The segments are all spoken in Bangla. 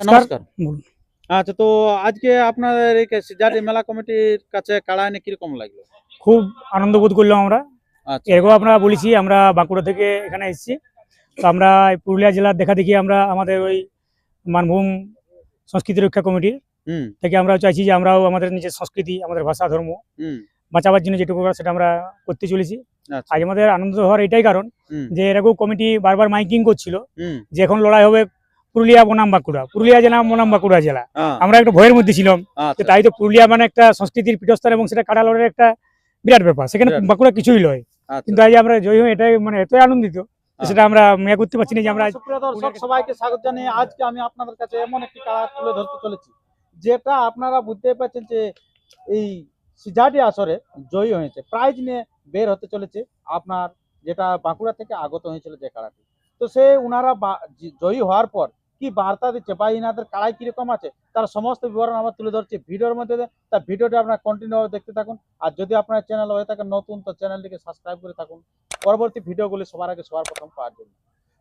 নমস্কার। আচ্ছা তো আজকে আপনাদের এই সিজারি মেলা কমিটির কাছে কাড়া এনে কীরকম লাগল? খুব আনন্দ বোধ করলাম আমরা। আচ্ছা। এরকম আপনারা বলেছি আমরা বাঁকুড়া থেকে এখানে এসেছি। তো আমরা পুরুলিয়া জেলার দেখা দেখি আমরা আমাদের ওই মানভূম সংস্কৃতি রক্ষা কমিটির হুম। থেকে আমরা চাইছি যে আমরাও আমাদের নিজের সংস্কৃতি আমাদের ভাষা ধর্ম হুম। বাঁচাবার জন্য যেটুকু সেটা আমরা করতে চলেছি। আচ্ছা। আজ আমাদের আনন্দ হওয়ার এটাই কারণ যে এরকম কমিটি বারবার মাইকিং করছিল হুম। যে এখন লড়াই হবে পুরুলিয়া বনাম বাঁকুড়া পুরুলিয়া জেলা বনাম বাঁকুড়া জেলা আমরা একটু ভয়ের মধ্যে ছিলাম আচ্ছা। তাই তো পুরুলিয়া মানে একটা সংস্কৃতির পীঠস্থান এবং সেটা কাটালরের একটা বিরাট ব্যাপার। সেখানে বাঁকুড়া কিছুই লয় আচ্ছা। কিন্তু আজ আমরা জয়ী হয়ে এটাই মানে এতই আনন্দিত। সেটা আমরা মেয়ে করতে পারছি না যে আমরা দর্শক সবাইকে স্বাগত জানিয়ে আজকে আমি আপনাদের কাছে এমন একটি কাড়া তুলে ধরতে চলেছি যেটা আপনারা বুঝতে পারছেন যে এই সিজাডি আসরে জয়ী হয়েছে প্রাইজ নিয়ে বের হতে চলেছে আপনার যেটা বাঁকুড়া থেকে আগত হয়েছিল যে কাড়াটি। তো সে উনারা বা- জয়ী হওয়ার পর কি বার্তা দিচ্ছে বা ইনাদের কাড়াই কীরকম আছে তার সমস্ত বিবরণ আমরা তুলে ধরছি ভিডিওর মধ্যে। তা ভিডিওটা আপনারা কন্টিনিউ দেখতে থাকুন। আর যদি আপনার চ্যানেল হয়ে থাকে নতুন তো চ্যানেলটিকে সাবস্ক্রাইব করে থাকুন। পরবর্তী ভিডিওগুলি সবার আগে সবার প্রথম পাওয়ার জন্য।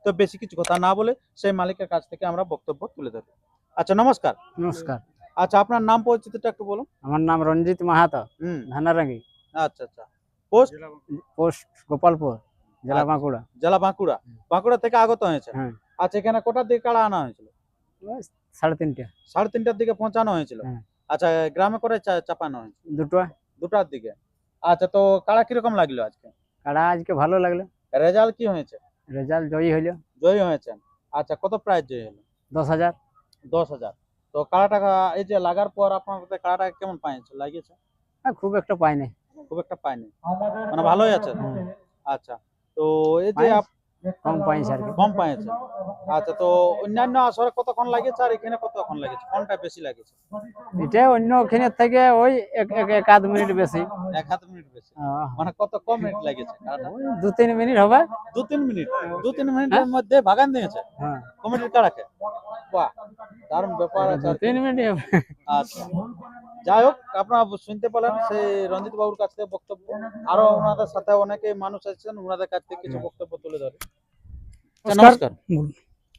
তো বেশি কিছু কথা না বলে সেই মালিকের কাছ থেকে আমরা বক্তব্য তুলে ধরি। আচ্ছা নমস্কার। নমস্কার। আচ্ছা আপনার নাম পরিচিতিটা একটু বলুন। আমার নাম রঞ্জিত মাহাতো হুম। ধানারাঙ্গি। আচ্ছা আচ্ছা। পোস্ট? পোস্ট গোপালপুর। জেলা আচ্ছা। বাঁকুড়া। জেলা বাঁকুড়া। বাঁকুড়া থেকে আগত হয়েছে? হ্যাঁ। আচ্ছা এখানে কোটার দিকে কাড়া আনা হয়েছিল? সাড়ে তিনটে। সাড়ে তিনটার দিকে পৌঁছানো হয়েছিল? হ্যাঁ। আচ্ছা গ্রামে করে চাপানো হয়েছে? দুটো। দুটার দিকে। আচ্ছা তো কাড়া কীরকম লাগল আজকে? কাড়া আজকে ভালো লাগল। রেজাল্ট কি হয়েছে? রেজাল্ট জয়ী হইল জয়ী হয়েছেন আচ্ছা কত প্রাইজ জয়ী হলো? দশ হাজার। দশ হাজার। তো কাড়াটা এই যে লাগার পর আপনার কাড়াটা কেমন পাইছে? লাগিয়েছে? খুব একটা পাই নাই। খুব একটা পাইনি। মানে ভালোই আছে হ্যাঁ, আচ্ছা। তো এই যে পাইনি। কম পাইছে আর কি। কম পাইছে। আচ্ছা তো অন্যান্য আসরে কতক্ষণ লাগেছে আর এখানে কতক্ষণ লাগেছে কোনটা বেশি লাগেছে এটা অন্য ওখানের থেকে ওই এক আধ মিনিট বেশি। এক হাত মিনিট বেশি। মানে কত কম মিনিট লাগেছে দু তিন মিনিট হবে। দু তিন মিনিট। দু তিন মিনিটের মধ্যে ভাগান দিয়েছে? হ্যাঁ। কমিটির কাড়াকে বাহ দারুণ ব্যাপার আছে। তিন মিনিট হবে। আচ্ছা। যাই হোক আপনারা শুনতে পেলেন সেই রঞ্জিত বাবুর কাছ থেকে বক্তব্য। আরও ওনাদের সাথে অনেকে মানুষ আছেন ওনাদের কাছ থেকে কিছু বক্তব্য তুলে ধরে। নমস্কার।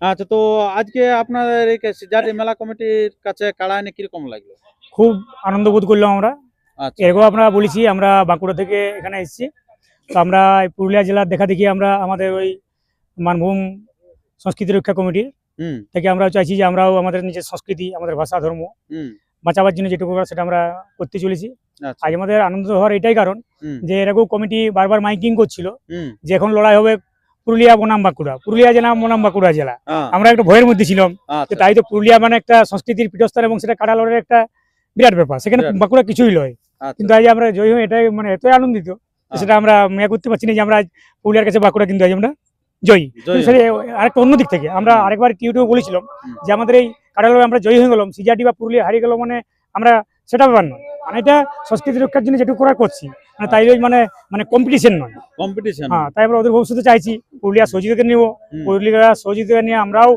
আচ্ছা তো আজকে আপনাদের এই সিজারি মেলা কমিটির কাছে কাড়া এনে কীরকম লাগল? খুব আনন্দ বোধ করলাম আমরা। আচ্ছা। এরকম আপনারা বলেছি আমরা বাঁকুড়া থেকে এখানে এসেছি। তো আমরা পুরুলিয়া জেলার দেখা দেখি আমরা আমাদের ওই মানভূম সংস্কৃতি রক্ষা কমিটির থেকে আমরা চাইছি যে আমরাও আমাদের নিজের সংস্কৃতি আমাদের ভাষা ধর্ম বাঁচাবার জন্য যেটুকু সেটা আমরা করতে চলেছি। আচ্ছা। আজ আমাদের আনন্দ হওয়ার এটাই কারণ যে এরকম কমিটি বারবার মাইকিং করছিল যে এখন লড়াই হবে পুরুলিয়া বনাম বাঁকুড়া পুরুলিয়া জেলা বনাম বাঁকুড়া জেলা আমরা একটা ভয়ের মধ্যে ছিলাম আচ্ছা। তাই তো পুরুলিয়া মানে একটা সংস্কৃতির পীঠস্থান এবং সেটা কাটালরের একটা বিরাট ব্যাপার। সেখানে বাঁকুড়া কিছুই লয়। আচ্ছা। কিন্তু আজ আমরা জয়ী হয়ে এটাই মানে এতই আনন্দিত। সেটা আমরা মেয়ে করতে পারছি না যে আমরা পুরুলিয়ার কাছে বাঁকুড়া কিন্তু আজ আমরা জয়ী। আরেকটা অন্য দিক থেকে। আমরা। আরেকবার ইউটিউবে বলেছিলাম যে আমাদের এই কাটালরে আমরা জয়ী হয়ে গেলাম সিজাটি বা পুরুলিয়া হারিয়ে গেল মানে আমরা সেটা ব্যাপার নয়। মানে এটা সংস্কৃতি রক্ষার জন্য যেটুকু করার করছি। মানে তাই ওই মানে মানে কম্পিটিশন নয়। কম্পিটিশন হ্যাঁ তাই আমরা ওদের ভবিষ্যতে চাইছি পুরুলিয়া সহযোগিতা নিব। পুরুলিয়া সহযোগিতা নিয়ে আমরাও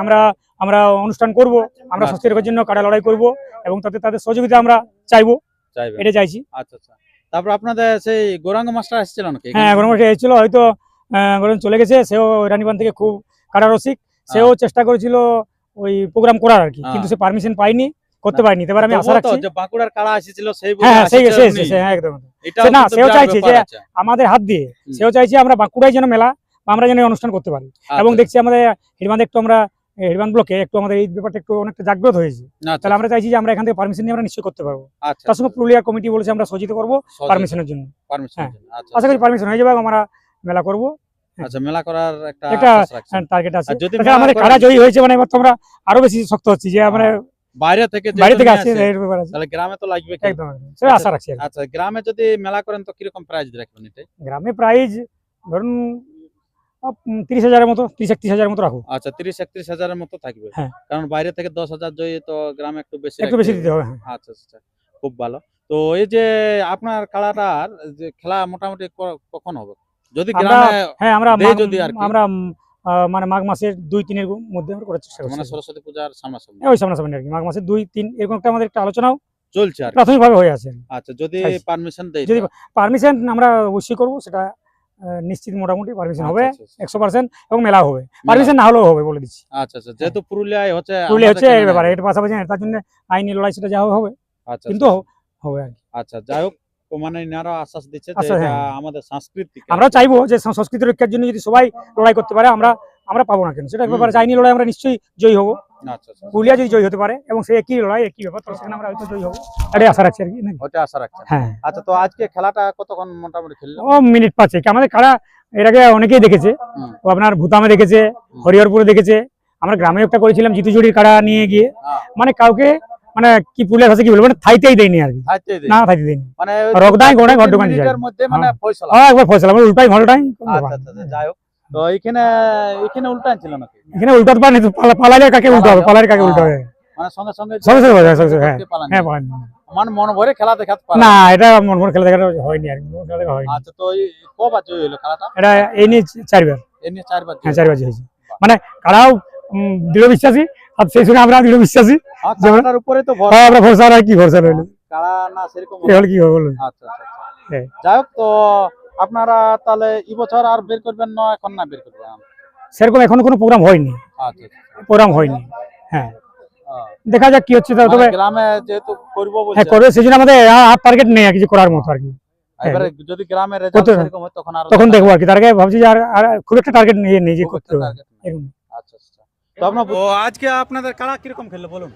আমরা আমরা অনুষ্ঠান করব আমরা আচ্ছা। স্বাস্থ্য রক্ষার জন্য কাটা লড়াই করব এবং তাতে তাদের সহযোগিতা আমরা চাইব। এটা চাইছি। আচ্ছা আচ্ছা। তারপর আপনাদের সেই গৌরাঙ্গ মাস্টার এসেছিল নাকি? হ্যাঁ গরম এসেছিল হয়তো গরম চলে গেছে সেও রানীবান থেকে খুব কাটা রসিক সেও চেষ্টা করেছিল ওই প্রোগ্রাম করার আর কি হ্যাঁ। কিন্তু সে পারমিশন পাইনি করতে পারিনি এবার আমি আশা রাখছি। যে বাঁকুড়ার কাড়া এসেছিল সেই হ্যাঁ হ্যাঁ সেই হ্যাঁ একদম। না, সেও চাইছে যে- আমাদের হাত দিয়ে সেও চাইছে আমরা বাঁকুড়ায় যেন মেলা আমরা যেন অনুষ্ঠান করতে পারি। এবং আচ্ছা, দেখছি আমাদের হিরবান্ধ একটু আমরা হিরবান ব্লকে একটু আমাদের এই ব্যাপারটা একটু অনেকটা জাগ্রত হয়েছে। আচ্ছা, তাহলে আমরা চাইছি যে আমরা এখান থেকে পারমিশন নিয়ে আমরা নিশ্চয়ই করতে পারব। আচ্ছা তার সঙ্গে পুরুলিয়া কমিটি বলেছে আমরা সহযোগিতা করব পারমিশনের জন্য। আচ্ছা, আশা করি পারমিশন হয়ে যাবে আমরা মেলা করব। আচ্ছা মেলা করার একটা। টার্গেট আছে। যদি আমাদের কারা জয়ী হয়েছে মানে এবার আরও বেশি শক্ত হচ্ছি যে আমরা বাইরে থেকে বাইরে থেকে আসে, এর ব্যাপার আছে। তাহলে গ্রামে তো লাগবে একদম একদম। সেটা আশা রাখছি আচ্ছা গ্রামে যদি মেলা করেন তো কীরকম প্রাইজ রাখবেন এটাই? গ্রামে প্রাইজ ধরুন তিরিশ হাজারের মতো তিরিশ একত্রিশ হাজারের মতো রাখো। আচ্ছা তিরিশ একত্রিশ হাজারের মতো থাকবে। হ্যাঁ। কারণ বাইরে থেকে দশ হাজার জয়ী তো গ্রামে একটু বেশি একটু বেশি দিতে হবে হ্যাঁ। আচ্ছা আচ্ছা খুব ভালো। তো এই যে আপনার খেলাটার যে খেলা মোটামুটি কখন হবে? যদি গ্রামে হ্যাঁ আমরা মানে মাঘ মাসের দুই তিনের মধ্যে আমরা করার চেষ্টা করছি মানে সরস্বতী পূজার সামনাসামনি? ওই সামনাসামনি আর কি মাঘ মাসের দুই তিন এরকম একটা আমাদের একটা আলোচনাও চলছে আর। প্রাথমিকভাবে হয়ে আছে আচ্ছা যদি পারমিশন দেয় যদি পারমিশন আমরা অবশ্যই করব সেটা নিশ্চিত মোটামুটি পারমিশন হবে আচ্ছা, আচ্ছা, একশো পার্সেন্ট এবং মেলা হবে। পারমিশন না হলেও হবে বলে দিচ্ছি। আচ্ছা আচ্ছা যেহেতু পুরুলিয়ায় হচ্ছে পুরুলিয়া হচ্ছে এখানে- ব্যাপারে এর পাশাপাশি তার জন্য আইনি লড়াই সেটা যা হবে হবে আচ্ছা কিন্তু আচ্ছা, হবে আর কি। আচ্ছা যাই হোক মানে ইনারা আশ্বাস দিচ্ছে যে এটা। আমাদের সাংস্কৃতিক আমরা চাইব যে সংস্কৃতি রক্ষার জন্য যদি সবাই লড়াই করতে পারে আমরা আমরা পাবো না কেন? হুম। ব্যাপারে আইনি লড়াই আমরা নিশ্চয়ই জয়ী হব। আচ্ছা আচ্ছা। পুরুলিয়া যদি জয়ী হতে পারে এবং সে একই লড়াই একই ব্যাপার তো সেখানে আমরা হয়তো জয়ী হব। এটাই আশা রাখছি আর কি? ওটা আশা রাখছেন। হ্যাঁ। আচ্ছা তো আজকে খেলাটা কতক্ষণ মোটামুটি খেললো? ও মিনিট আমাদের কারা এর আগে অনেকেই দেখেছে। আপনার ভুতামে দেখেছে হরিহরপুরে দেখেছে। আমরা গ্রামে একটা করেছিলাম জিতুজুড়ির কাড়া নিয়ে গিয়ে। মানে কাউকে মানে কি পুরুলিয়া ভাষা কি বলব মানে থাইতেই দেয়নি আর কি। না থাইতে দেয়নি। মানে রগদাই গোড়াই ঘর মিনিটের মধ্যে মানে হ্যাঁ। ফয়সালা। হ্যাঁ একবার ফসল আমরা উল্টাই ঘন্টাই আচ্ছা আচ্ছা আচ্ছা, যাই হোক। তো এখানে এখানে উল্টান ছিল নাকি? এখানে উল্টাতে পারেনি পালালে কাকে উল্টা হবে পালালে কাকে উল্টা হবে মানে সঙ্গে সঙ্গে সঙ্গে সঙ্গে হ্যাঁ। হ্যাঁ পালানি। মানে মন ভরে খেলা দেখাতে পারে না এটা মন মন খেলা দেখা হয়নি আর মন খেলা দেখা হয়নি। আচ্ছা তো এই কবার জয় হলো খেলাটা? এটা এই নিয়ে চারবার। এ নিয়ে চারবার হ্যাঁ চারবার হয়েছে। মানে কারাও দৃঢ় বিশ্বাসী আর সেই সঙ্গে আমরা দৃঢ় বিশ্বাসী। হ্যাঁ, যেমন- খেলাটার উপরে তো হ্যাঁ আমরা ভরসা আর কি ভরসা রইল এবার কি হবে বলুন? আচ্ছা আচ্ছা আচ্ছা। হ্যাঁ। যাই হোক তো আপনারা তাহলে এই বছর আর বের করবেন না এখন না বের করবেন? সেরকম এখনও কোনো প্রোগ্রাম হয়নি। প্রোগ্রাম হয়নি। হ্যাঁ। হ্যাঁ। দেখা যাক কি হচ্ছে তবে মানে গ্রামে যেহেতু করব হ্যাঁ করবে সেই জন্য আমাদের হাত টার্গেট নেই আর কিছু করার মতো আর কি। এবারে যদি গ্রামে রেজাল্ট সেরকম হয় তখন আর তখন দেখব আর কি। তার আগে ভাবছি যে আর আর খুব একটা টার্গেট নিয়ে যে করতে হবে। তো আপনার ও আজকে আপনাদের কারা কীরকম খেললো বলুন।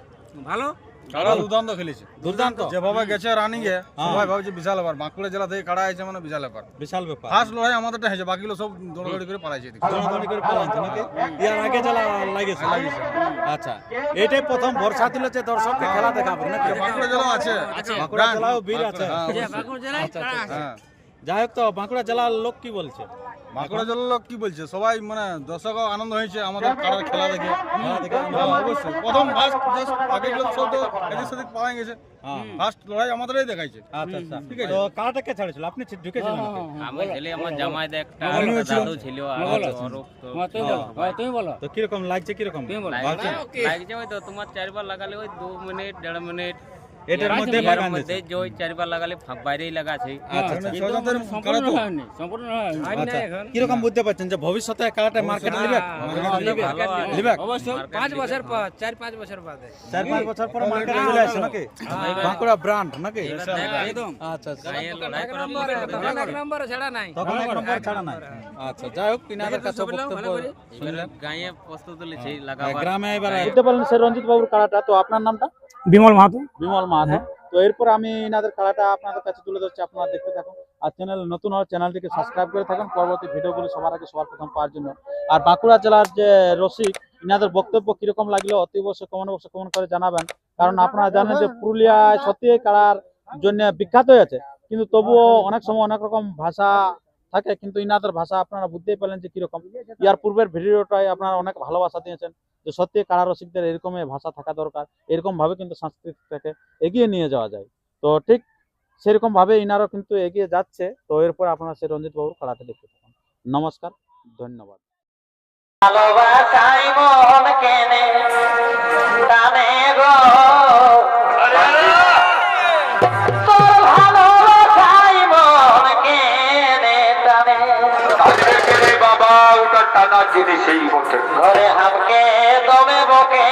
ভালো? কাড়া দুর্দান্ত খেলেছে। দুর্দান্ত? যেভাবে গেছে রানিং এ হ্যাঁ। সবাই ভাবছে বিশাল ব্যাপার। বাঁকুড়া জেলা থেকে কাড়া আছে মানে বিশাল ব্যাপার। বিশাল ব্যাপার। ফার্স্ট লড়াই আমাদেরটা হয়েছে বাকিগুলো সব দৌড়াদৌড়ি করে পালাইছে দৌড়াদৌড়ি করে পালাইছে নাকি? ইয়ার আগে জ্বালা লাগিয়েছে। লাগিয়েছে। আচ্ছা এটাই প্রথম ভরসা দিল যে দর্শককে খেলা দেখাবো নাকি? বাঁকুড়া জেলাও আছে। বাঁকুড়া জেলাও বীর আছে। হ্যাঁ, যে অবশ্যই। বাঁকুড়া জেলায় আচ্ছা, আছে? হ্যাঁ যাই হোক তো বাঁকুড়া জেলার লোক কি বলছে? বাঁকুড়া জেলার লোক কি বলছে? সবাই মানে দর্শক আনন্দ হয়েছে আমাদের কাড়ার খেলা দেখে। দেখে হ্যাঁ, অবশ্যই। প্রথম ফার্স্ট সব তো এদিক সেদিক পালাই গেছে। হ্যাঁ। ফার্স্ট লড়াই আমাদেরই দেখাইছে। আচ্ছা আচ্ছা। ঠিক আছে। তো কারাটা কে ছাড়েছিল? আপনি ঢুকেছিলেন নাকি আমি ছেলে আমার জামাই একটা আমিও দাদু ছিল আর হ্যাঁ, তুমি বলো। হ্যাঁ, তুমি বলো। তো কীরকম লাগছে কীরকম? তুমি বলো। লাগছে ওই তো তোমার চারবার লাগালে ওই দু মিনিট দেড় মিনিট। এটার মধ্যে বাগান মধ্যে যে ওই চারবার লাগালে বাইরেই লাগাছে আচ্ছা আচ্ছা। কিন্তু সম্পূর্ণ হয়নি, সম্পূর্ণ হয়নি। আচ্ছা কীরকম বুঝতে পারছেন যে ভবিষ্যতে কারাটা মার্কেট নেবে? ভালো আর- লিবে অবশ্য মার্কেট বছর পর চার পাঁচ বছর বাদে। চার পাঁচ বছর পরে মার্কেটে চলে আসছে নাকি? বাঁকুড়া ব্র্যান্ড নাকি? একদম। আচ্ছা আচ্ছা। এক নম্বরে ছাড়া নাই। তখন এক নম্বর ছাড়া নাই। আচ্ছা যাই হোক কিনাদের কাছে বক্তব্য এবার গায়ে প্রস্তুত হ্যাঁ, লাগাবার গ্রামে এবার বুঝতে পারলেন সে রঞ্জিত বাবুর কাড়াটা তো আপনার নামটা? বিমল মাহাতো। বিমল মাহাতো। তো এরপর আমি এনাদের খেলাটা আপনাদের কাছে তুলে ধরছি আপনারা দেখতে থাকুন। আর চ্যানেল নতুন হওয়ার চ্যানেলটিকে সাবস্ক্রাইব করে থাকুন। পরবর্তী ভিডিওগুলি সবার আগে সবার প্রথম পাওয়ার জন্য। আর বাঁকুড়া জেলার যে রসিক ইনাদের বক্তব্য কীরকম লাগল অতি অবশ্যই কমেন্ট বক্সে কমেন্ট করে জানাবেন। কারণ আপনারা জানেন যে পুরুলিয়ায় সত্যি কারার জন্য বিখ্যাত হয়েছে। কিন্তু তবুও অনেক সময় অনেক রকম ভাষা থাকে কিন্তু ইনাদের ভাষা আপনারা বুঝতেই পারলেন যে কীরকম। ইয়ার পূর্বের ভিডিওটাই আপনারা অনেক ভালোবাসা দিয়েছেন। যে সত্যি কারা রসিকদের এরকমই ভাষা থাকা দরকার, এরকম ভাবে কিন্তু সংস্কৃতিটাকে এগিয়ে নিয়ে যাওয়া যায়। তো ঠিক সেরকম ভাবে ইনারও কিন্তু এগিয়ে যাচ্ছে। তো এরপর আপনারা সে রঞ্জিত বাবুর খেলাটা দেখতে থাকুন। নমস্কার, ধন্যবাদ। ভালোবাসাই মন কেনে কানে গো টানা জিনিসেই বটে ঘরে হামকে দমে বকে।